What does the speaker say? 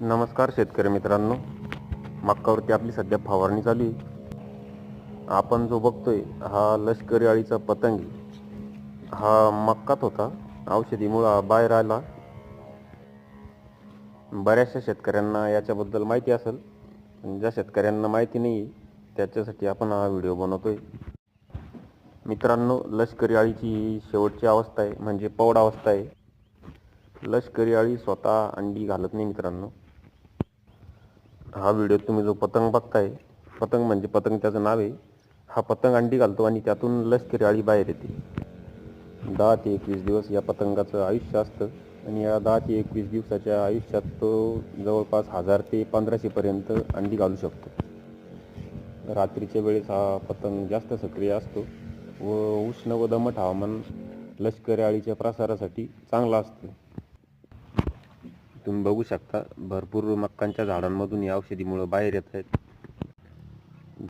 नमस्कार शेतकरी मित्रांनो. मक्कावरती आपली सध्या फवारणी चालू आहे. आपण जो बघतोय हा लष्करी अळीचा पतंगी हा मक्कात होता. औषधीमुळं हा बाहेर आला. बऱ्याचशा शेतकऱ्यांना याच्याबद्दल माहिती असेल. ज्या शेतकऱ्यांना माहिती नाही त्याच्यासाठी आपण हा व्हिडिओ बनवतोय. मित्रांनो लष्करी अळीची ही शेवटची अवस्था आहे. म्हणजे पौड अवस्था आहे. लष्करी अळी स्वतः अंडी घालत नाही मित्रांनो. हा व्हिडिओ तुम्ही जो पतंग बघताय पतंग म्हणजे पतंग त्याचं नाव आहे. हा पतंग अंडी घालतो आणि त्यातून लष्करी अळी बाहेर येते. दहा ते एकवीस दिवस या पतंगाचं आयुष्य असतं आणि या दहा ते एकवीस दिवसाच्या आयुष्यात तो जवळपास हजार ते पंधराशेपर्यंत अंडी घालू शकतो. रात्रीच्या वेळेस हा पतंग जास्त सक्रिय असतो व उष्ण व दमट हवामान लष्करी अळीच्या प्रसारासाठी चांगला असतो. तुम्ही बघू शकता भरपूर मक्कांच्या झाडांमधून या औषधीमुळं बाहेर येत आहेत.